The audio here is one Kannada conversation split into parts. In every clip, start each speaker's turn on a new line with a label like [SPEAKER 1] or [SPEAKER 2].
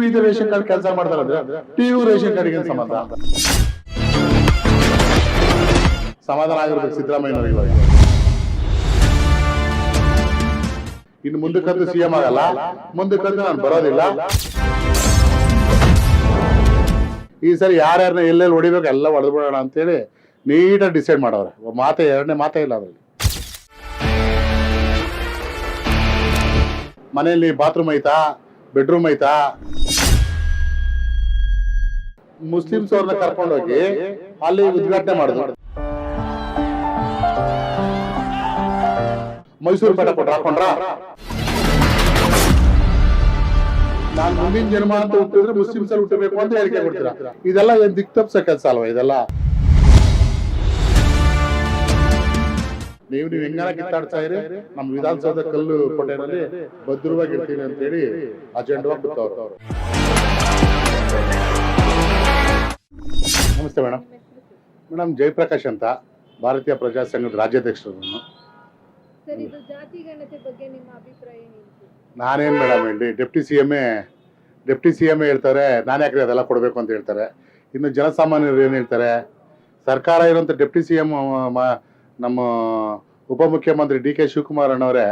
[SPEAKER 1] ಟಿವಿ ರೇಷನ್ ಕಾರ್ಡ್ ಕೆಲಸ ಮಾಡ್ತಾರೆ ಟಿವಿ ರೇಷನ್ ಕಾರ್ಡ್ ಸಂಬಂಧ? ಸಮಾಧಾನ ಆಗಿರ್ಬೇಕು ಸಿದ್ದರಾಮಯ್ಯನವ್ರಿಗೆ ಇನ್ನು ಇನ್ನು ಮುಂದಕ್ಕಂತೂ ಸಿಎಂ ಆಗಲ್ಲ. ಮುಂದಕ್ಕಂತೂ ನಾನು ಬರೋದಿಲ್ಲ. ಈ ಸರಿ ಯಾರ್ಯಾರನ್ನ ಎಲ್ಲೆಲ್ಲಿ ಹೊಡಿಬೇಕು ಎಲ್ಲ ಹೊಡೆದ್ಬಿಡೋಣ ಅಂತೇಳಿ ನೀಟಾಗಿ ಡಿಸೈಡ್ ಮಾಡೋರು ಮಾತೆ, ಎರಡನೇ ಮಾತೇ ಇಲ್ಲ ಅದ್ರಲ್ಲಿ. ಮನೆಯಲ್ಲಿ ಬಾತ್ರೂಮ್ ಐತಾ? ಬೆಡ್ರೂಮ್ ಐತಾ? ಮುಸ್ಲಿಮ್ಸ್ ಅವ್ರನ್ನ ಕರ್ಕೊಂಡೋಗಿ ಅಲ್ಲಿ ಉದ್ಘಾಟನೆ ಮಾಡಿದ್ರು. ಮೈಸೂರು ಬೇಡ ಕೊಟ್ರ ಹಾಕೊಂಡ್ರ? ನಾನು ಮುಂದಿನ ಜನ್ಮ ಅಂತ ಹುಟ್ಟಿದ್ರೆ ಮುಸ್ಲಿಮ್ಸ್ ಅಲ್ಲಿ ಹುಟ್ಟಬೇಕು ಅಂತ ಹೇಳಿಕೆ ಕೊಡ್ತೀರಾ? ಇದೆಲ್ಲ ಏನ್ ದಿಕ್ ತಪ್ಸ ಕೆಲಸ ಅಲ್ವಾ ಇದೆಲ್ಲ? ನೀವು ನೀವು ಹೆಂಗಾರ ಕಿತ್ತಾಡ್ತಾ ಇರಿ. ನಮ್ಮ ವಿಧಾನಸೌಧ ಕಲ್ಲು ಕೋಟೆನಲ್ಲಿ ಭದ್ರವಾಗಿ ಇರ್ತೀನಿ ಅಂತ ಹೇಳಿ ಅಜೆಂಡವಾಗಿ ಬಿತ್ತವ್ರು ನಮಸ್ತೆ ಮೇಡಮ್. ಮೇಡಮ್ ಜಯಪ್ರಕಾಶ್ ಅಂತ ಭಾರತೀಯ ಪ್ರಜಾ ಸಂಘದ ರಾಜ್ಯಾಧ್ಯಕ್ಷರು ನಾನೇನು ಮೇಡಮ್ ಹೇಳಿ ಡೆಪ್ಟಿ ಸಿ ಎಂ ಎ ಡೆಪ್ಟಿ ಸಿ ಎಂ ಎ ಹೇಳ್ತಾರೆ ನಾನು ಯಾಕ್ರಿ ಅದೆಲ್ಲ ಕೊಡಬೇಕು ಅಂತ ಹೇಳ್ತಾರೆ. ಇನ್ನು ಜನಸಾಮಾನ್ಯರು ಏನು ಹೇಳ್ತಾರೆ ಸರ್ಕಾರ ಇರುವಂಥ ಡೆಪ್ಟಿ ಸಿ ಎಂ ನಮ್ಮ ಉಪಮುಖ್ಯಮಂತ್ರಿ ಡಿ ಕೆ ಶಿವಕುಮಾರ್ ಅಣ್ಣವರೇ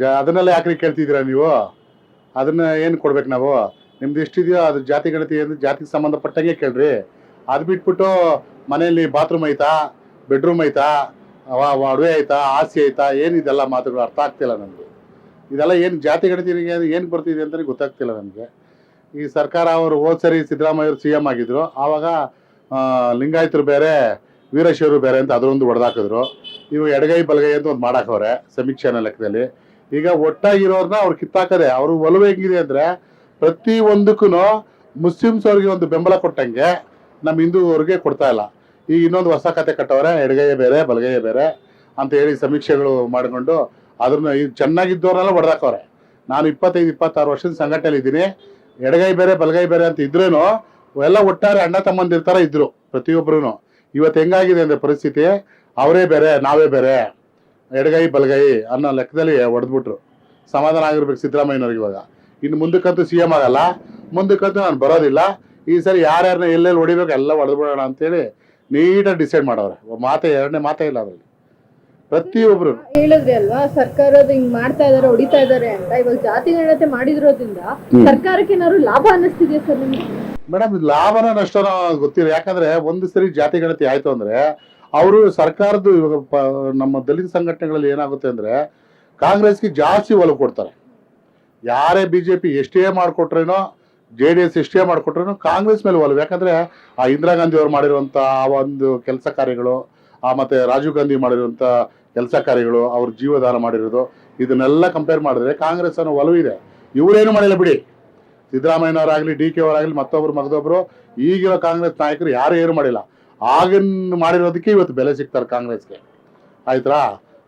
[SPEAKER 1] ಜ ಅದನ್ನೆಲ್ಲ ಯಾಕ್ರಿ ಕೇಳ್ತಿದ್ದೀರಾ ನೀವು? ಅದನ್ನ ಏನು ಕೊಡ್ಬೇಕು ನಾವು? ನಿಮ್ದು ಎಷ್ಟಿದೆಯೋ ಅದು ಜಾತಿ ಗಣತಿ ಅಂದ್ರೆ ಜಾತಿಗೆ ಸಂಬಂಧಪಟ್ಟಂಗೆ ಕೇಳ್ರಿ. ಅದು ಬಿಟ್ಬಿಟ್ಟು ಮನೆಯಲ್ಲಿ ಬಾತ್ರೂಮ್ ಐತಾ ಬೆಡ್ರೂಮ್ ಐತಾ ಅಡುವೆ ಐತಾ ಆಸೆ ಐತಾ, ಏನು ಇದೆಲ್ಲ ಮಾತುಗಳು ಅರ್ಥ ಆಗ್ತಿಲ್ಲ ನನಗೆ ಇದೆಲ್ಲ ಏನು ಜಾತಿ ಗಣತಿ ಏನು ಬರ್ತಿದೆ ಅಂತ ಗೊತ್ತಾಗ್ತಿಲ್ಲ ನನಗೆ ಈ ಸರ್ಕಾರ ಅವರು ಹೋದ್ ಸರಿ ಸಿದ್ದರಾಮಯ್ಯ ಸಿ ಎಂ ಆಗಿದ್ರು. ಆವಾಗ ಲಿಂಗಾಯತರು ಬೇರೆ, ವೀರಶೈವರು ಬೇರೆ ಅಂತ ಅದರೊಂದು ಹೊಡೆದಾಕಿದ್ರು ಇವು ಎಡಗೈ ಬಲಗೈ ಅಂತ ಒಂದು ಮಾಡಾಕವ್ರೆ ಸಮೀಕ್ಷೆ ಅನ್ನೋ ಲೆಕ್ಕದಲ್ಲಿ. ಈಗ ಒಟ್ಟಾಗಿರೋರನ್ನ ಅವ್ರು ಕಿತ್ತಾಕದೆ. ಅವರು ಒಲವು ಹೆಂಗಿದೆ ಅಂದ್ರೆ ಪ್ರತಿ ಒಂದಕ್ಕೂ ಮುಸ್ಲಿಮ್ಸ್ ಅವ್ರಿಗೆ ಒಂದು ಬೆಂಬಲ ಕೊಟ್ಟಂಗೆ ನಮ್ಮ ಹಿಂದೂವ್ರಿಗೆ ಕೊಡ್ತಾ ಇಲ್ಲ. ಈಗ ಇನ್ನೊಂದು ಹೊಸ ಕತೆ ಕಟ್ಟವ್ರೆ, ಎಡಗೈಯೇ ಬೇರೆ, ಬಲಗೈಯ ಬೇರೆ ಅಂತ ಹೇಳಿ ಸಮೀಕ್ಷೆಗಳು ಮಾಡಿಕೊಂಡು ಅದನ್ನ ಚೆನ್ನಾಗಿದ್ದವ್ರನ್ನೆಲ್ಲ ಹೊಡೆದಾಕವ್ರೆ. ನಾನು ಇಪ್ಪತ್ತೈದು, ಇಪ್ಪತ್ತಾರು ವರ್ಷದ ಸಂಘಟನೆಯಲ್ಲಿ ಇದ್ದೀನಿ. ಎಡಗೈ ಬೇರೆ, ಬಲಗೈ ಬೇರೆ ಅಂತ ಇದ್ರೇನು ಎಲ್ಲ ಒಟ್ಟಾರೆ ಅಣ್ಣ ತಮ್ಮಂದಿರ ಥರ ಇದ್ರು ಪ್ರತಿಯೊಬ್ಬರು ಇವತ್ತು ಹೆಂಗಾಗಿದೆ ಅಂದ್ರೆ ಪರಿಸ್ಥಿತಿ? ಅವರೇ ಬೇರೆ, ನಾವೇ ಬೇರೆ. ಎಡಗೈ, ಬಲಗೈ ಅನ್ನೋ ಲೆಕ್ಕದಲ್ಲಿ ಹೊಡೆದ್ಬಿಟ್ರು. ಸಮಾಧಾನ ಆಗಿರ್ಬೇಕು ಸಿದ್ದರಾಮಯ್ಯನವ್ರಿಗೆ ಇವಾಗ. ಇನ್ನು ಮುಂದಕ್ಕಂತೂ ಸಿ ಎಂ ಆಗಲ್ಲ ಮುಂದಕ್ಕಂತೂ ನಾನು ಬರೋದಿಲ್ಲ. ಈ ಸರಿ ಯಾರ್ಯಾರನ್ನ ಎಲ್ಲೆಲ್ಲಿ ಹೊಡಿಬೇಕು ಎಲ್ಲ ಹೊಡೆದ್ಬಿಡೋಣ ಅಂತೇಳಿ ನೀಟಾಗಿ ಡಿಸೈಡ್ ಮಾಡವ್ರೆ. ಮಾತೇ ಎರಡನೇ ಮಾತೇ ಇಲ್ಲ ಅದರಲ್ಲಿ. ಪ್ರತಿಯೊಬ್ರು.
[SPEAKER 2] ಹೇಳಿದ್ರಿ ಅಲ್ವಾ ಸರ್ಕಾರದ ಹಿಂಗ್ ಮಾಡ್ತಾ ಇದಾರೆ ಹೊಡಿತಾ ಇದಾರೆ ಅಂತ. ಇವಾಗ ಜಾತಿ ಗಣತೆ ಮಾಡಿದ್ರೋದ್ರಿಂದ ಸರ್ಕಾರಕ್ಕೆ ಏನಾದ್ರು ಲಾಭ ಅನ್ನಿಸ್ತಿದೆಯಾ ಸರ್ ನಿಮ್ಗೆ?
[SPEAKER 1] ಮೇಡಮ್ ಇದು ಲಾಭನ ನಷ್ಟನೋ ಗೊತ್ತಿಲ್ಲ. ಯಾಕಂದ್ರೆ ಒಂದು ಸರಿ ಜಾತಿ ಗಣತಿ ಆಯ್ತು ಅಂದ್ರೆ ಅವರು ಸರ್ಕಾರದ್ದು ಇವಾಗ ಪ- ನಮ್ಮ ದಲಿತ ಸಂಘಟನೆಗಳಲ್ಲಿ ಏನಾಗುತ್ತೆ ಅಂದ್ರೆ ಕಾಂಗ್ರೆಸ್ಗೆ ಜಾಸ್ತಿ ಒಲವು ಕೊಡ್ತಾರೆ. ಯಾರೇ ಬಿ ಜೆ ಪಿ ಎಷ್ಟೇ ಮಾಡಿಕೊಟ್ರೇನೋ ಜೆ ಡಿ ಎಸ್ ಎಷ್ಟೇ ಮಾಡಿಕೊಟ್ರೇನೋ ಕಾಂಗ್ರೆಸ್ ಮೇಲೆ ಒಲವು. ಯಾಕಂದ್ರೆ ಆ ಇಂದಿರಾ ಗಾಂಧಿ ಅವರು ಮಾಡಿರುವಂತ ಆ ಒಂದು ಕೆಲಸ ಕಾರ್ಯಗಳು, ಆ ಮತ್ತೆ ರಾಜೀವ್ ಗಾಂಧಿ ಮಾಡಿರುವಂಥ ಕೆಲಸ ಕಾರ್ಯಗಳು, ಅವ್ರ ಜೀವದಾನ ಮಾಡಿರೋದು, ಇದನ್ನೆಲ್ಲ ಕಂಪೇರ್ ಮಾಡಿದ್ರೆ ಕಾಂಗ್ರೆಸ್ ಅನ್ನೋ ಒಲವು ಇದೆ. ಇವರೇನು ಮಾಡಿಲ್ಲ ಬಿಡಿ. ಸಿದ್ದರಾಮಯ್ಯನವರಾಗಲಿ, ಡಿ ಕೆ ಅವರಾಗಲಿ ಮತ್ತೊಬ್ಬರು ಮಗದೊಬ್ಬರು ಈಗಿರೋ ಕಾಂಗ್ರೆಸ್ ನಾಯಕರು ಯಾರು ಏನು ಮಾಡಿಲ್ಲ. ಆಗಿನ ಮಾಡಿರೋದಕ್ಕೆ ಇವತ್ತು ಬೆಲೆ ಸಿಗ್ತಾರೆ ಕಾಂಗ್ರೆಸ್ಗೆ. ಆಯ್ತಾ?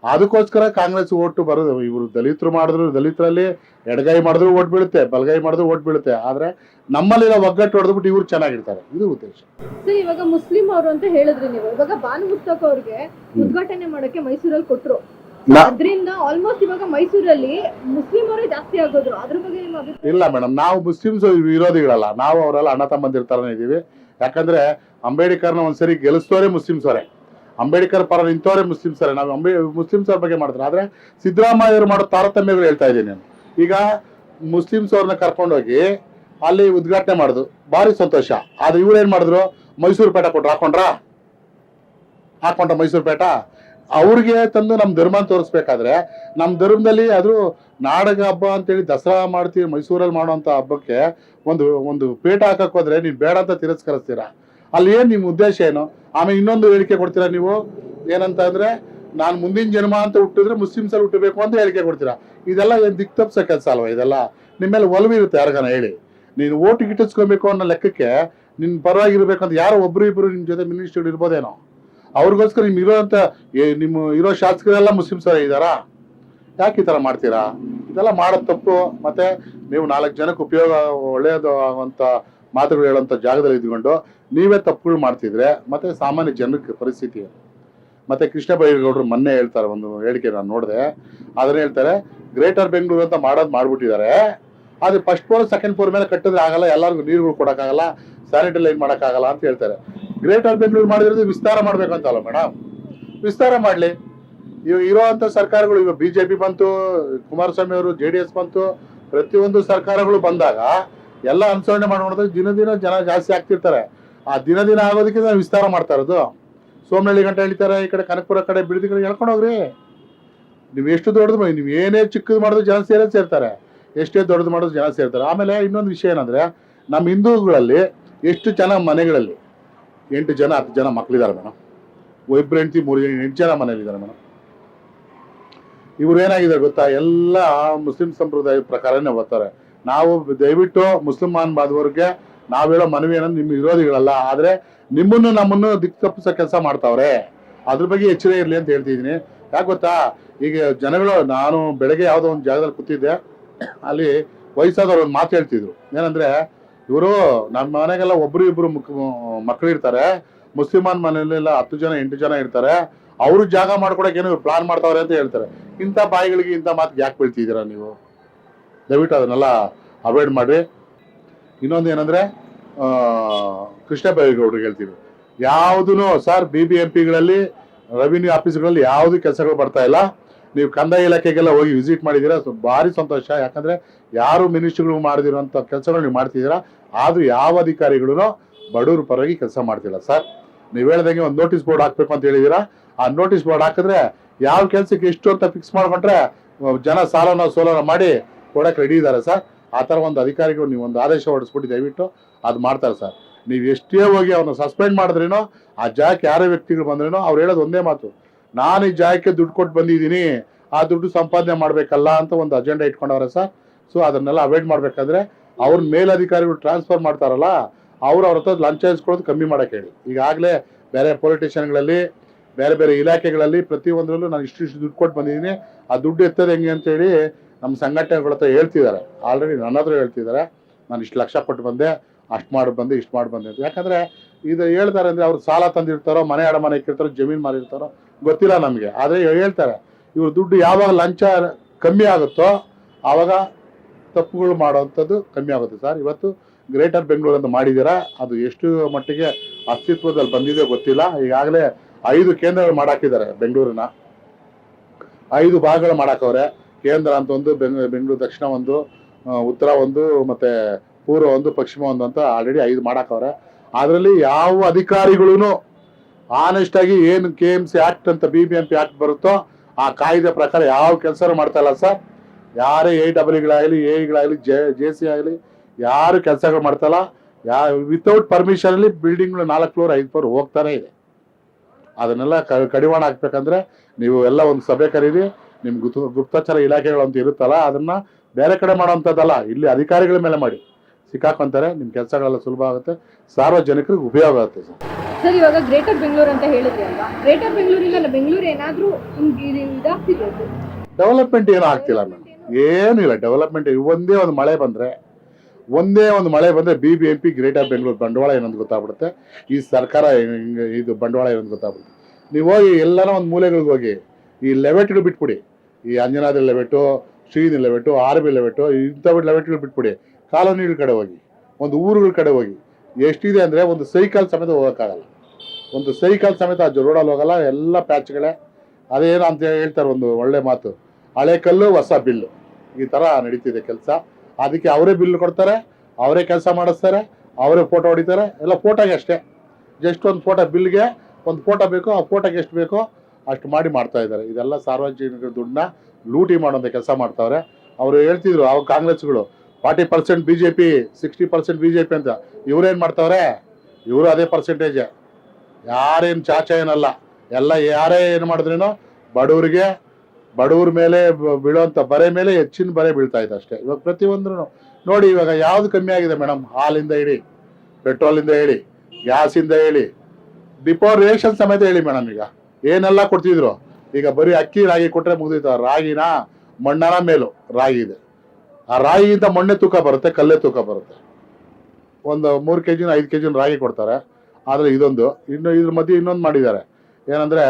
[SPEAKER 1] ಅದಕ್ಕೋಸ್ಕರ ಕಾಂಗ್ರೆಸ್ ಓಟು ಬರೋದು. ಇವರು ದಲಿತರು ಮಾಡಿದ್ರು ದಲಿತರಲ್ಲಿ ಎಡಗೈ ಮಾಡಿದ್ರು ಓಟ್ ಬೀಳುತ್ತೆ ಬಲಗೈ ಮಾಡಿದ್ರು ಓಟ್ ಬೀಳುತ್ತೆ. ಆದ್ರೆ ನಮ್ಮಲ್ಲಿರೋ ಒಗ್ಗಟ್ಟು ಹೊಡೆದ್ಬಿಟ್ಟು ಇವ್ರು ಚೆನ್ನಾಗಿರ್ತಾರೆ. ಇದು ಉದ್ದೇಶ.
[SPEAKER 2] ಸರ್ ಇವಾಗ ಮುಸ್ಲಿಂ ಅವರು ಅಂತ ಹೇಳಿದ್ರಿ ನೀವು. ಇವಾಗ ಬಾನು ಮುಸ್ತಕ್ ಅವ್ರಿಗೆ ಉದ್ಘಾಟನೆ ಮಾಡಕ್ಕೆ ಮೈಸೂರಲ್ಲಿ ಕೊಟ್ರು. ಅದರಿಂದ ಆಲ್ಮೋಸ್ಟ್ ಇವಾಗ ಮೈಸೂರಲ್ಲಿ ಮುಸ್ಲಿಂ ಅವರೇ ಜಾಸ್ತಿ ಆಗೋದ್ರು. ಅದ್ರ ಬಗ್ಗೆ ನಿಮ್ಮ
[SPEAKER 1] ಇಲ್ಲ ಮೇಡಮ್ ನಾವು ಮುಸ್ಲಿಮ್ಸ್ ವಿರೋಧಿಗಳಲ್ಲ. ನಾವು ಅವರೆಲ್ಲ ಅಣ್ಣ ತಮ್ಮಂದಿರ್ತಾರೆ ಇದೀವಿ ಯಾಕಂದ್ರೆ ಅಂಬೇಡ್ಕರ್ನ ಒಂದ್ಸರಿ ಗೆಲ್ಸೋರೆ ಮುಸ್ಲಿಮ್ಸ್ ಅವರೇ. ಅಂಬೇಡ್ಕರ್ ಪರ ನಿಂತವರೇ ಮುಸ್ಲಿಮ್ಸ್ ಸರ್. ನಾವು ಅಂಬೇ ಮುಸ್ಲಿಮ್ಸ್ ಅವ್ರ ಬಗ್ಗೆ ಮಾಡ್ತಾರೆ. ಆದರೆ ಸಿದ್ದರಾಮಯ್ಯ ಅವರು ಮಾಡೋ ತಾರತಮ್ಯಗಳು ಹೇಳ್ತಾ ಇದ್ದೀನಿ ನಾನು. ಈಗ ಮುಸ್ಲಿಮ್ಸ್ ಅವ್ರನ್ನ ಕರ್ಕೊಂಡೋಗಿ ಅಲ್ಲಿ ಉದ್ಘಾಟನೆ ಮಾಡಿದ್ರು ಭಾರಿ ಸಂತೋಷ. ಆದ್ರೆ ಇವ್ರು ಏನು ಮಾಡಿದ್ರು? ಮೈಸೂರು ಪೇಟ ಕೊಟ್ರು. ಹಾಕೊಂಡ್ರಾ? ಹಾಕೊಂಡ್ರ ಮೈಸೂರು ಪೇಟ? ಅವ್ರಿಗೆ ತಂದು ನಮ್ಮ ಧರ್ಮ ತೋರಿಸ್ಬೇಕಾದ್ರೆ ನಮ್ಮ ಧರ್ಮದಲ್ಲಿ ಅದು ನಾಡಗ ಹಬ್ಬ ಅಂತೇಳಿ ದಸರಾ ಮಾಡ್ತೀವಿ, ಮೈಸೂರಲ್ಲಿ ಮಾಡೋಂಥ ಹಬ್ಬಕ್ಕೆ ಒಂದು ಒಂದು ಪೇಟ ಹಾಕಕ್ ಹೋದ್ರೆ ನೀವು ಬೇಡ ಅಂತ ತಿರಸ್ಕರಿಸ್ತೀರಾ? ಅಲ್ಲಿ ಏನು ನಿಮ್ಮ ಉದ್ದೇಶ ಏನು? ಆಮೇಲೆ ಇನ್ನೊಂದು ಹೇಳಿಕೆ ಕೊಡ್ತೀರಾ ನೀವು? ಏನಂತ ಅಂದ್ರೆ, ನಾನು ಮುಂದಿನ ಜನ್ಮ ಅಂತ ಹುಟ್ಟಿದ್ರೆ ಮುಸ್ಲಿಮ್ಸಲ್ಲಿ ಹುಟ್ಟಬೇಕು ಅಂತ ಹೇಳಿಕೆ ಕೊಡ್ತೀರಾ? ಇದೆಲ್ಲ ಏನು ದಿಕ್ ತಪ್ಸೋ ಕೆಲಸ ಅಲ್ವಾ ಇದೆಲ್ಲ? ನಿಮ್ಮ ಮೇಲೆ ಒಲವಿರುತ್ತೆ ಯಾರಿಗಾನ ಹೇಳಿ. ನೀನು ಓಟ್ ಗಿಟ್ಟಿಸ್ಕೊಬೇಕು ಅನ್ನೋ ಲೆಕ್ಕಕ್ಕೆ ನಿನ್ ಪರವಾಗಿರ್ಬೇಕಂತ ಯಾರೋ ಒಬ್ರು ಇಬ್ರು ನಿಮ್ಮ ಜೊತೆ ಮಿನಿಸ್ಟರ್ ಇರ್ಬೋದೇನೋ? ಅವ್ರಿಗೋಸ್ಕರ ನಿಮ್ ಇರೋಂಥ ನಿಮ್ಮ ಇರೋ ಶಾಸಕರೆಲ್ಲ ಮುಸ್ಲಿಮ್ಸರ ಇದ್ದಾರಾ? ಯಾಕೆ ಈ ಥರ ಮಾಡ್ತೀರಾ? ಇದೆಲ್ಲ ಮಾಡೋದು ತಪ್ಪು. ಮತ್ತೆ ನೀವು ನಾಲ್ಕು ಜನಕ್ಕೆ ಉಪಯೋಗ ಒಳ್ಳೆಯದು ಆಗುವಂಥ ಮಾತುಗಳು ಹೇಳುವಂಥ ಜಾಗದಲ್ಲಿ ಇದ್ಕೊಂಡು ನೀವೇ ತಪ್ಪುಗಳು ಮಾಡ್ತಿದ್ರೆ ಮತ್ತೆ ಸಾಮಾನ್ಯ ಜನಕ್ಕೆ ಪರಿಸ್ಥಿತಿ ಮತ್ತೆ ಕೃಷ್ಣ ಬೈರೇಗೌಡರು ಮೊನ್ನೆ ಹೇಳ್ತಾರೆ, ಒಂದು ಹೇಳಿಕೆ ನಾನು ನೋಡಿದೆ. ಅದನ್ನ ಹೇಳ್ತಾರೆ ಗ್ರೇಟರ್ ಬೆಂಗಳೂರು ಅಂತ ಮಾಡೋದು ಮಾಡ್ಬಿಟ್ಟಿದ್ದಾರೆ. ಆದರೆ ಫಸ್ಟ್ ಫ್ಲೋರ್ ಸೆಕೆಂಡ್ ಫ್ಲೋರ್ ಮೇಲೆ ಕಟ್ಟಿದ್ರೆ ಆಗಲ್ಲ, ಎಲ್ಲರಿಗೂ ನೀರುಗಳು ಕೊಡೋಕ್ಕಾಗಲ್ಲ ಸ್ಯಾನಿಟರಿ ಲೈನ್ ಮಾಡೋಕ್ಕಾಗಲ್ಲ ಅಂತ ಹೇಳ್ತಾರೆ. ಗ್ರೇಟರ್ ಬೆಂಗಳೂರು ಮಾಡಿದ್ರೆ ವಿಸ್ತಾರ ಮಾಡ್ಬೇಕಂತಲ್ಲ ಮೇಡಮ್ ವಿಸ್ತಾರ ಮಾಡಲಿ. ಇವಾಗ ಇರೋವಂಥ ಸರ್ಕಾರಗಳು ಇವಾಗ ಬಿ ಜೆ ಪಿ ಬಂತು ಕುಮಾರಸ್ವಾಮಿ ಅವರು ಜೆ ಡಿ ಎಸ್ ಬಂತು, ಪ್ರತಿಯೊಂದು ಸರ್ಕಾರಗಳು ಬಂದಾಗ ಎಲ್ಲ ಅನುಸರಣೆ ಮಾಡಿದ್ರೆ ದಿನ ದಿನ ಜನ ಜಾಸ್ತಿ ಆಗ್ತಿರ್ತಾರೆ. ಆ ದಿನ ದಿನ ಆಗೋದಕ್ಕೆ ನಾವು ವಿಸ್ತಾರ ಮಾಡ್ತಾ ಇರೋದು. ಸೋಮನಹಳ್ಳಿ ಗಂಟೆ ಹೇಳ್ತಾರೆ ಈ ಕಡೆ ಕನಕಪುರ ಕಡೆ ಬಿಡದಿ ಕಡೆ ಹೇಳ್ಕೊಂಡು ಹೋಗ್ರಿ. ನೀವು ಎಷ್ಟು ದೊಡ್ಡದು ಮಾಡಿ, ನೀವು ಏನೇ ಚಿಕ್ಕದು ಮಾಡಿದ್ರು ಜನ ಸೇರೇ ಸೇರ್ತಾರೆ. ಎಷ್ಟೇ ದೊಡ್ಡದು ಮಾಡಿದ್ರು ಜನ ಸೇರ್ತಾರೆ. ಆಮೇಲೆ ಇನ್ನೊಂದು ವಿಷಯ ಏನಂದ್ರೆ, ನಮ್ಮ ಹಿಂದೂಗಳಲ್ಲಿ ಎಷ್ಟು ಜನ ಮನೆಗಳಲ್ಲಿ, ಎಂಟು ಜನ, ಹತ್ತು ಜನ ಮಕ್ಕಳಿದ್ದಾರೆ ಮೇಡಮ್ ಒಬ್ಬರು ಹೆಂಡತಿ, ಮೂರು ಜನ, ಎಂಟು ಜನ ಮನೇಲಿದ್ದಾರೆ ಮೇಡಮ್ ಇವ್ರು ಏನಾಗಿದ್ದಾರೆ ಗೊತ್ತಾ? ಎಲ್ಲ ಮುಸ್ಲಿಂ ಸಂಪ್ರದಾಯದ ಪ್ರಕಾರನೇ ಬರ್ತಾರೆ ನಾವು ದಯವಿಟ್ಟು ಮುಸಲ್ಮಾನ್ ಬಾಂಧವರಿಗೆ ನಾವು ಮನವಿ ಏನಂದ್ರೆ ನಿಮ್ಮ ವಿರೋಧಿಗಳಲ್ಲ, ಆದ್ರೆ ನಿಮ್ಮನ್ನು ನಮ್ಮನ್ನು ದಿಕ್ಕು ತಪ್ಪಿಸೋ ಕೆಲಸ ಮಾಡ್ತಾವ್ರೆ. ಅದ್ರ ಬಗ್ಗೆ ಎಚ್ಚರ ಇರಲಿ ಅಂತ ಹೇಳ್ತಿದ್ದೀನಿ ಯಾಕೆ ಗೊತ್ತಾ? ಈಗ ಜನಗಳು, ನಾನು ಬೆಳಗ್ಗೆ ಯಾವುದೋ ಒಂದು ಜಾಗದಲ್ಲಿ ಕೂತಿದ್ದೆ, ಅಲ್ಲಿ ವಯಸ್ಸಾದವ್ರು ಒಂದು ಮಾತು ಹೇಳ್ತಿದ್ರು. ಏನಂದ್ರೆ, ಇವರು ನಮ್ಮ ಮನೆಗೆಲ್ಲ ಒಬ್ರು ಇಬ್ರು ಮಕ್ಕಳು ಇರ್ತಾರೆ, ಮುಸ್ಲಿಮಾನ್ ಮನೆಯಲ್ಲೆಲ್ಲ ಹತ್ತು ಜನ, ಎಂಟು ಜನ ಇರ್ತಾರೆ, ಅವರು ಜಾಗ ಮಾಡ್ಕೊಡಕ್ಕೆ ಏನೋ ಪ್ಲಾನ್ ಮಾಡ್ತಾವ್ರೆ ಅಂತ ಹೇಳ್ತಾರೆ. ಇಂಥ ಬಾಯಿಗಳಿಗೆ ಇಂಥ ಮಾತು ಯಾಕೆ ಬೀಳ್ತಿದ್ದೀರಾ ನೀವು? ದಯವಿಟ್ಟು ಅದನ್ನೆಲ್ಲ ಅವಾಯ್ಡ್ ಮಾಡಿ ಇನ್ನೊಂದು ಏನಂದ್ರೆ ಕೃಷ್ಣ ಬೈಗೌಡ್ರಿಗೆ ಹೇಳ್ತೀವಿ ಯಾವುದೂ ಸರ್ ಬಿ ಬಿ ಎಂ ಪಿಗಳಲ್ಲಿ ರೆವಿನ್ಯೂ ಆಫೀಸ್ಗಳಲ್ಲಿ ಯಾವುದು ಕೆಲಸಗಳು ಬರ್ತಾ ಇಲ್ಲ. ನೀವು ಕಂದಾಯ ಇಲಾಖೆಗೆಲ್ಲ ಹೋಗಿ ವಿಸಿಟ್ ಮಾಡಿದ್ದೀರಾ ಭಾರಿ ಸಂತೋಷ. ಯಾಕಂದ್ರೆ ಯಾರು ಮಿನಿಸ್ಟ್ರಿಗಳು ಮಾಡದಿರೋಂಥ ಕೆಲಸಗಳು ನೀವು ಮಾಡ್ತಿದ್ದೀರಾ, ಆದ್ರೂ ಯಾವ ಅಧಿಕಾರಿಗಳು ಬಡವರು ಪರವಾಗಿ ಕೆಲಸ ಮಾಡ್ತಿಲ್ಲ. ಸರ್, ನೀವು ಹೇಳ್ದಂಗೆ ಒಂದು ನೋಟಿಸ್ ಬೋರ್ಡ್ ಹಾಕ್ಬೇಕು ಅಂತ ಹೇಳಿದೀರಾ ಆ ನೋಟಿಸ್ ಬೋರ್ಡ್ ಹಾಕಿದ್ರೆ ಯಾವ ಕೆಲಸಕ್ಕೆ ಎಷ್ಟು ಅಂತ ಫಿಕ್ಸ್ ಮಾಡಿಕೊಂಡ್ರೆ, ಜನ ಸಾಲನ ಸೋಲನ ಮಾಡಿ ಕೊಡಕ್ಕೆ ರೆಡಿ ಇದ್ದಾರೆ ಸರ್ ಆ ಥರ ಒಂದು ಅಧಿಕಾರಿಗಳು ನೀವು ಒಂದು ಆದೇಶ ಹೊರಡಿಸ್ಬಿಟ್ಟು ದಯವಿಟ್ಟು ಅದು ಮಾಡ್ತಾರೆ ಸರ್ ನೀವು ಎಷ್ಟೇ ಹೋಗಿ ಅವ್ರನ್ನ ಸಸ್ಪೆಂಡ್ ಮಾಡಿದ್ರೇನೋ, ಆ ಜಾಗಕ್ಕೆ ಯಾರೇ ವ್ಯಕ್ತಿಗಳು ಬಂದ್ರೇನೋ ಅವ್ರು ಹೇಳೋದು ಒಂದೇ ಮಾತು. ನಾನು ಈ ಜಾಗಕ್ಕೆ ದುಡ್ಡು ಕೊಟ್ಟು ಬಂದಿದ್ದೀನಿ, ಆ ದುಡ್ಡು ಸಂಪಾದನೆ ಮಾಡಬೇಕಲ್ಲ ಅಂತ ಒಂದು ಅಜೆಂಡಾ ಇಟ್ಕೊಂಡವ್ರೆ ಸರ್ ಸೊ ಅದನ್ನೆಲ್ಲ ಅವಾಯ್ಡ್ ಮಾಡಬೇಕಾದ್ರೆ ಅವ್ರ ಮೇಲಧಿಕಾರಿಗಳು ಟ್ರಾನ್ಸ್ಫರ್ ಮಾಡ್ತಾರಲ್ಲ, ಅವ್ರು ಅವ್ರ ಹತ್ರ ಲಂಚ ಇಸ್ಕೊಳ್ಳೋದು ಕಮ್ಮಿ ಮಾಡಕ್ಕೆ ಹೇಳಿ. ಈಗಾಗಲೇ ಬೇರೆ ಪೊಲಿಟಿಷಿಯನ್ಗಳಲ್ಲಿ ಬೇರೆ ಬೇರೆ ಇಲಾಖೆಗಳಲ್ಲಿ ಪ್ರತಿಯೊಂದರಲ್ಲೂ ನಾನು ಇಷ್ಟು ಇಷ್ಟು ದುಡ್ಡು ಕೊಟ್ಟು ಬಂದಿದ್ದೀನಿ, ಆ ದುಡ್ಡು ಎತ್ತದ ಹೆಂಗೆ ಅಂತೇಳಿ ನಮ್ಮ ಸಂಘಟನೆಗಳ ಹತ್ರ ಹೇಳ್ತಿದ್ದಾರೆ. ಆಲ್ರೆಡಿ ನನ್ನ ಹತ್ರ ಹೇಳ್ತಿದ್ದಾರೆ. ನಾನು ಇಷ್ಟು ಲಕ್ಷ ಕೊಟ್ಟು ಬಂದೆ, ಅಷ್ಟು ಮಾಡಿ ಬಂದೆ, ಇಷ್ಟು ಮಾಡಿ ಬಂದೆ ಅಂತ. ಯಾಕಂದ್ರೆ ಇದು ಹೇಳ್ತಾರೆ ಅಂದ್ರೆ ಅವ್ರು ಸಾಲ ತಂದಿರ್ತಾರೋ, ಮನೆ ಅಡಮಾನ ಇಕ್ಕಿರ್ತಾರೋ ಜಮೀನು ಮಾರಿರ್ತಾರೋ ಗೊತ್ತಿಲ್ಲ ನಮಗೆ. ಆದರೆ ಹೇಳ್ತಾರೆ, ಇವ್ರ ದುಡ್ಡು ಯಾವಾಗ ಲಂಚ ಕಮ್ಮಿ ಆಗುತ್ತೋ ಆವಾಗ ತಪ್ಪುಗಳು ಮಾಡೋವಂಥದ್ದು ಕಮ್ಮಿ ಆಗುತ್ತೆ ಸರ್. ಇವತ್ತು ಗ್ರೇಟರ್ ಬೆಂಗಳೂರು ಅಂತ ಮಾಡಿದ್ದೀರಾ, ಅದು ಎಷ್ಟು ಮಟ್ಟಿಗೆ ಅಸ್ತಿತ್ವದಲ್ಲಿ ಬಂದಿದೆ ಗೊತ್ತಿಲ್ಲ. ಈಗಾಗಲೇ ಐದು ಕೇಂದ್ರಗಳು ಮಾಡಾಕಿದ್ದಾರೆ ಬೆಂಗಳೂರಿನ ಐದು ಭಾಗಗಳು ಮಾಡಾಕವ್ರೆ. ಕೇಂದ್ರ ಅಂತ ಒಂದು ಬೆಂಗ್ ಬೆಂಗಳೂರು ದಕ್ಷಿಣ ಒಂದು ಉತ್ತರ ಒಂದು, ಮತ್ತೆ ಪೂರ್ವ ಒಂದು, ಪಶ್ಚಿಮ ಒಂದು ಅಂತ ಆಲ್ರೆಡಿ ಐದು ಮಾಡಾಕವ್ರೆ. ಅದರಲ್ಲಿ ಯಾವ ಅಧಿಕಾರಿಗಳೂ ಆನೆಸ್ಟ್ ಆಗಿ ಏನು ಕೆ ಎಂ ಸಿ ಆಕ್ಟ್ ಅಂತ B B M P act ಬರುತ್ತೋ ಆ ಕಾಯ್ದೆ ಪ್ರಕಾರ ಯಾವ ಕೆಲಸ ಮಾಡ್ತಾ ಇಲ್ಲ ಸರ್. ಯಾರೇ ಎ ಡಬ್ಲ್ಯೂಗಳಾಗಲಿ ಎಗಳಾಗಲಿ ಜೆ ಜೆ ಸಿ ಆಗಲಿ, ಯಾರು ಕೆಲಸಗಳು ಮಾಡ್ತಾಯಿಲ್ಲ ಯಾ ವಿತೌಟ್ ಪರ್ಮಿಷನ್ ಅಲ್ಲಿ ಬಿಲ್ಡಿಂಗ್ಗಳು ನಾಲ್ಕು ಫ್ಲೋರ್ ಐದು ಫ್ಲೋರ್ ಹೋಗ್ತಾನೆ ಇದೆ. ಅದನ್ನೆಲ್ಲ ಕಡಿವಾಣ ಹಾಕ್ಬೇಕಂದ್ರೆ ನೀವು ಎಲ್ಲ ಒಂದು ಸಭೆ ಕರೀರಿ. ನಿಮ್ ಗುಪ್ತ ಗುಪ್ತಚರ ಇಲಾಖೆಗಳು ಅಂತ ಇರುತ್ತಲ್ಲ ಅದನ್ನ ಬೇರೆ ಕಡೆ ಮಾಡೋವಂಥದ್ದಲ್ಲ ಇಲ್ಲಿ ಅಧಿಕಾರಿಗಳ ಮೇಲೆ ಮಾಡಿ. ಸಿಕ್ಕಾಕೊಂತಾರೆ ನಿಮ್ ಕೆಲಸಗಳೆಲ್ಲ ಸುಲಭ ಆಗುತ್ತೆ ಸಾರ್ವಜನಿಕರಿಗೆ ಉಪಯೋಗ ಆಗುತ್ತೆ ಸರ್.
[SPEAKER 2] ಸರ್ ಇವಾಗ ಗ್ರೇಟರ್ ಬೆಂಗಳೂರು ಅಂತ ಹೇಳಿದ್ರಿ ಅಲ್ವಾ? ಗ್ರೇಟರ್ ಬೆಂಗಳೂರಿಂದ ಬೆಂಗಳೂರು ಏನಾದ್ರೂ
[SPEAKER 1] ಡೆವಲಪ್ಮೆಂಟ್ ಏನೂ ಆಗ್ತಿಲ್ಲ ಮೇಡಮ್ ಇಲ್ಲ ಡೆವಲಪ್ಮೆಂಟ್ ಒಂದೇ ಒಂದು ಮಳೆ ಬಂದ್ರೆ ಒಂದೇ ಒಂದು ಮಳೆ ಬಂದ್ರೆ B B M P greater Bengaluru ಬಂಡವಾಳ ಏನಂತ ಗೊತ್ತಾಗ್ಬಿಡುತ್ತೆ. ಈ ಸರ್ಕಾರ ಇದು ಬಂಡವಾಳ ಏನಂತ ಗೊತ್ತಾಗ್ಬಿಡುತ್ತೆ. ನೀವು ಹೋಗಿ ಎಲ್ಲರೂ ಒಂದು ಮೂಲೆಗಳಿಗೆ ಹೋಗಿ ಈ ಲೆವೆಟ್ಗಳು ಬಿಟ್ಬಿಡಿ. ಈ Anjanadri layout Srini layout R B layout ಇಂಥ ಲೆವೆಟ್ಗಳು ಬಿಟ್ಬಿಡಿ. ಕಾಲೋನಿಗಳ ಕಡೆ ಹೋಗಿ, ಒಂದು ಊರುಗಳ ಕಡೆ ಹೋಗಿ. ಎಷ್ಟಿದೆ ಅಂದರೆ ಒಂದು ಸೈಕಲ್ ಸಮೇತ ಹೋಗೋಕ್ಕಾಗಲ್ಲ. ಒಂದು ಸೈಕಲ್ ಸಮೇತ ಆ ರೋಡಲ್ಲಿ ಹೋಗಲ್ಲ, ಎಲ್ಲ ಪ್ಯಾಚ್ಗಳೇ. ಅದೇನು ಅಂತ ಹೇಳ್ತಾರೆ ಒಂದು ಒಳ್ಳೆ ಮಾತು. ಹಳೆ ಕಲ್ಲು, ಹೊಸ ಬಿಲ್ಲು. ಈ ಥರ ನಡೀತಿದೆ ಕೆಲಸ. ಅದಕ್ಕೆ ಅವರೇ ಬಿಲ್ ಕೊಡ್ತಾರೆ, ಅವರೇ ಕೆಲಸ ಮಾಡಿಸ್ತಾರೆ, ಅವರೇ ಫೋಟೋ ಹೊಡಿತಾರೆ. ಎಲ್ಲ ಫೋಟೋಗೆ ಅಷ್ಟೇ. ಜಸ್ಟ್ ಒಂದು ಫೋಟೋ ಬಿಲ್ಗೆ, ಒಂದು ಫೋಟೋ ಬೇಕು, ಆ ಫೋಟೋಗೆ ಎಷ್ಟು ಬೇಕೋ ಅಷ್ಟು ಮಾಡಿ ಮಾಡ್ತಾ ಇದ್ದಾರೆ. ಇದೆಲ್ಲ ಸಾರ್ವಜನಿಕರ ದುಡ್ಡನ್ನ ಲೂಟಿ ಮಾಡೋಂಥ ಕೆಲಸ ಮಾಡ್ತಾವ್ರೆ. ಅವರು ಹೇಳ್ತಿದ್ರು ಅವಾಗ ಕಾಂಗ್ರೆಸ್ಗಳು, forty percent B J P sixty percent B J P ಅಂತ. ಇವ್ರೇನು ಮಾಡ್ತಾವ್ರೆ? ಇವರು ಅದೇ ಪರ್ಸೆಂಟೇಜ್. ಯಾರೇನು ಚಾಚ ಏನಲ್ಲ ಎಲ್ಲ ಯಾರೇ ಏನು ಮಾಡಿದ್ರೇನು ಬಡವರಿಗೆ, ಬಡವ್ರ ಮೇಲೆ ಬೀಳೋಂಥ ಬರೆ ಮೇಲೆ ಹೆಚ್ಚಿನ ಬರೆ ಬೀಳ್ತಾ ಇದೆ ಅಷ್ಟೇ. ಇವಾಗ ಪ್ರತಿಯೊಂದ್ರೂ ನೋಡಿ, ಇವಾಗ ಯಾವುದು ಕಮ್ಮಿ ಆಗಿದೆ ಮೇಡಮ್? ಹಾಲಿಂದ ಹೇಳಿ ಪೆಟ್ರೋಲಿಂದ ಹೇಳಿ ಗ್ಯಾಸಿಂದ ಹೇಳಿ ಡಿಪೋ ರೇಷನ್ ಸಮೇತ ಹೇಳಿ ಮೇಡಮ್ ಈಗ. ಏನೆಲ್ಲ ಕೊಡ್ತಿದ್ರು? ಈಗ ಬರೀ ಅಕ್ಕಿ ರಾಗಿ ಕೊಟ್ರೆ ಮುಗಿದಿತ್ತು ರಾಗಿನ ಮಣ್ಣನ ಮೇಲು ರಾಗಿ ಇದೆ. ಆ ರಾಗಿಗಿಂತ ಮಣ್ಣೆ ತೂಕ ಬರುತ್ತೆ, ಕಲ್ಲೇ ತೂಕ ಬರುತ್ತೆ. ಒಂದು ಮೂರು ಕೆ ಜಿನ ಐದು ಕೆ ಜಿನ ರಾಗಿ ಕೊಡ್ತಾರೆ. ಆದರೆ ಇದೊಂದು. ಇನ್ನು ಇದ್ರ ಮಧ್ಯೆ ಇನ್ನೊಂದು ಮಾಡಿದ್ದಾರೆ. ಏನಂದರೆ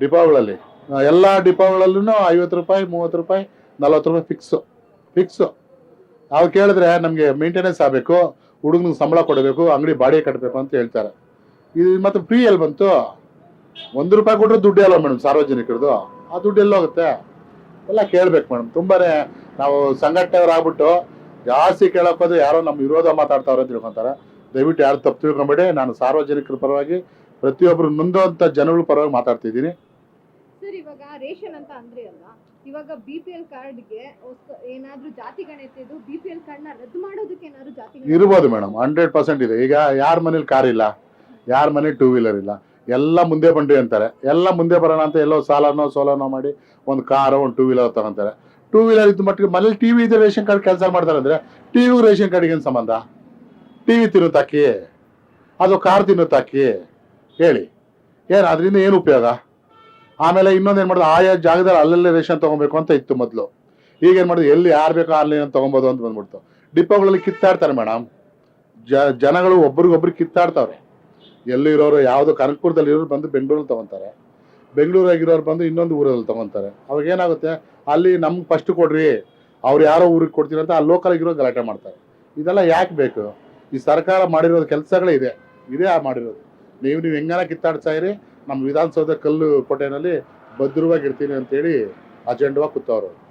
[SPEAKER 1] ಡಿಪೋಗಳಲ್ಲಿ. ಎಲ್ಲ ಡಿಪಾಗಳಲ್ಲೂ ಐವತ್ತು ರೂಪಾಯಿ, ಮೂವತ್ತು ರೂಪಾಯಿ, ನಲ್ವತ್ತು ರೂಪಾಯಿ ಫಿಕ್ಸು ಫಿಕ್ಸು ಅವ್ರು ಕೇಳಿದ್ರೆ ನಮಗೆ ಮೇಂಟೆನೆನ್ಸ್ ಆಗಬೇಕು, ಹುಡುಗನಿಗೆ ಸಂಬಳ ಕೊಡಬೇಕು, ಅಂಗಡಿ ಬಾಡಿಗೆ ಕಟ್ಟಬೇಕು ಅಂತ ಹೇಳ್ತಾರೆ. ಇದು ಮತ್ತೆ ಫ್ರೀ ಎಲ್ಲಿ ಬಂತು. ಒಂದು ರೂಪಾಯಿ ಕೊಟ್ಟರೆ ದುಡ್ಡು ಅಲ್ಲ ಮೇಡಮ್ ಸಾರ್ವಜನಿಕರದು. ಆ ದುಡ್ಡು ಎಲ್ಲೋಗುತ್ತೆ ಎಲ್ಲ ಕೇಳ್ಬೇಕು ಮೇಡಮ್. ತುಂಬಾನೇ ನಾವು ಸಂಘಟನೆಯವ್ರು ಆಗ್ಬಿಟ್ಟು ಜಾಸ್ತಿ ಕೇಳಕ್ ಹೋದ್ರೆ ಯಾರೋ ನಮ್ಮ ವಿರೋಧ ಮಾತಾಡ್ತಾವ್ರೆ ಅಂತ ತಿಳ್ಕೊಂತಾರೆ. ದಯವಿಟ್ಟು ಯಾರು ತಪ್ಪು ತಿಳ್ಕೊಂಬೇಡಿ. ನಾನು ಸಾರ್ವಜನಿಕರ ಪರವಾಗಿ ಪ್ರತಿಯೊಬ್ಬರು ನೊಂದುವಂತ ಜನಗಳ ಪರವಾಗಿ ಮಾತಾಡ್ತಿದ್ದೀನಿ
[SPEAKER 2] ಸರ್ ಇವಾಗ ರೇಷನ್ ಅಂತ ಅಂದ್ರೆ ಅಲ್ಲ ಇವಾಗ ಬಿ ಪಿ ಎಲ್ ಕಾರ್ಡ್ಗೆ ಏನಾದ್ರೂ ಜಾತಿ ಗಣತಿದು ಬಿ ಪಿ ಎಲ್ ಕಾರ್ಡ್ನ ರದ್ದು ಮಾಡೋದಕ್ಕೆ ಏನಾದ್ರು ಜಾತಿ ಗಣತಿ-
[SPEAKER 1] ಇರ್ಬೋದು ಮೇಡಮ್. ಹಂಡ್ರೆಡ್ ಪರ್ಸೆಂಟ್ ಇದೆ. ಈಗ ಯಾರ ಮನೇಲಿ ಕಾರ್ ಇಲ್ಲ? ಯಾರ ಮನೆ ಟೂ ವೀಲರ್ ಇಲ್ಲ. ಎಲ್ಲ ಮುಂದೆ ಬಂದ್ರಿ ಅಂತಾರೆ. ಎಲ್ಲ ಮುಂದೆ ಬರೋಣ ಅಂತ ಎಲ್ಲೋ ಸಾಲನೋ ಸೋಲನೋ ಮಾಡಿ ಒಂದು ಕಾರೋ ಒಂದು ಟೂ ವೀಲರ್ ತಗೊಂತಾರೆ. ಟೂ ವೀಲರ್ ಇದ್ದ ಮಟ್ಟಿಗೆ ಮನೇಲಿ ಟಿವಿ ಇದೆ ರೇಷನ್ ಕಾರ್ಡ್ ಕೆಲಸ ಮಾಡ್ತಾರೆ ಅಂದರೆ ಟಿ ವಿಗೂ ರೇಷನ್ ಕಾರ್ಡಿಗೆ ಏನು ಸಂಬಂಧ? ಟಿವಿ ತಿನ್ನುತ್ತಾಕಿ ಅದು ಕಾರ್ ತಿನ್ನುತ್ತಾಕಿ ಹೇಳಿ. ಏನು ಅದರಿಂದ ಏನು ಉಪಯೋಗ? ಆಮೇಲೆ ಇನ್ನೊಂದು ಏನು ಮಾಡೋದು? ಆಯಾ ಜಾಗದಲ್ಲಿ ಅಲ್ಲಲ್ಲೇ ರೇಷನ್ ತೊಗೊಬೇಕು ಅಂತ ಇತ್ತು ಮೊದಲು. ಈಗ ಏನು ಮಾಡೋದು? ಎಲ್ಲಿ ಯಾರು ಬೇಕೋ ಆನ್ಲೈನ್ ತೊಗೊಬೋದು ಅಂತ ಬಂದ್ಬಿಡ್ತು. ಡಿಪೋಗಳಲ್ಲಿ ಕಿತ್ತಾಡ್ತಾರೆ ಮೇಡಮ್ ಜನಗಳು ಒಬ್ರಿಗೊಬ್ರು ಕಿತ್ತಾಡ್ತಾವ್ರೆ. ಎಲ್ಲಿ ಇರೋರು ಯಾವುದು ಕನಕಪುರದಲ್ಲಿ ಇರೋರು ಬಂದು ಬೆಂಗಳೂರಲ್ಲಿ ತಗೊಂತಾರೆ. ಬೆಂಗಳೂರಾಗಿರೋರು ಬಂದು ಇನ್ನೊಂದು ಊರಲ್ಲಿ ತಗೊಂತಾರೆ. ಅವಾಗ ಏನಾಗುತ್ತೆ? ಅಲ್ಲಿ ನಮ್ಗೆ ಫಸ್ಟ್ ಕೊಡ್ರಿ. ಅವ್ರು ಯಾರೋ ಊರಿಗೆ ಕೊಡ್ತೀರ ಅಂತ ಆ ಲೋಕಲ್ ಇರೋರು ಗಲಾಟೆ ಮಾಡ್ತಾರೆ. ಇದೆಲ್ಲ ಯಾಕೆ ಬೇಕು? ಈ ಸರ್ಕಾರ ಮಾಡಿರೋದು ಕೆಲಸಗಳೇ ಇದೆ. ಇದೇ ಆ ಮಾಡಿರೋದು. ನೀವು ನೀವು ಹೆಂಗಾರ ಕಿತ್ತಾಡ್ತಾ ಇರಿ. ನಮ್ಮ ವಿಧಾನಸೌಧ ಕಲ್ಲು ಕೋಟೆನಲ್ಲಿ ಭದ್ರವಾಗಿರ್ತೀನಿ ಅಂತೇಳಿ ಅಜೆಂಡವಾಗಿ ಕೂತವ್ರು.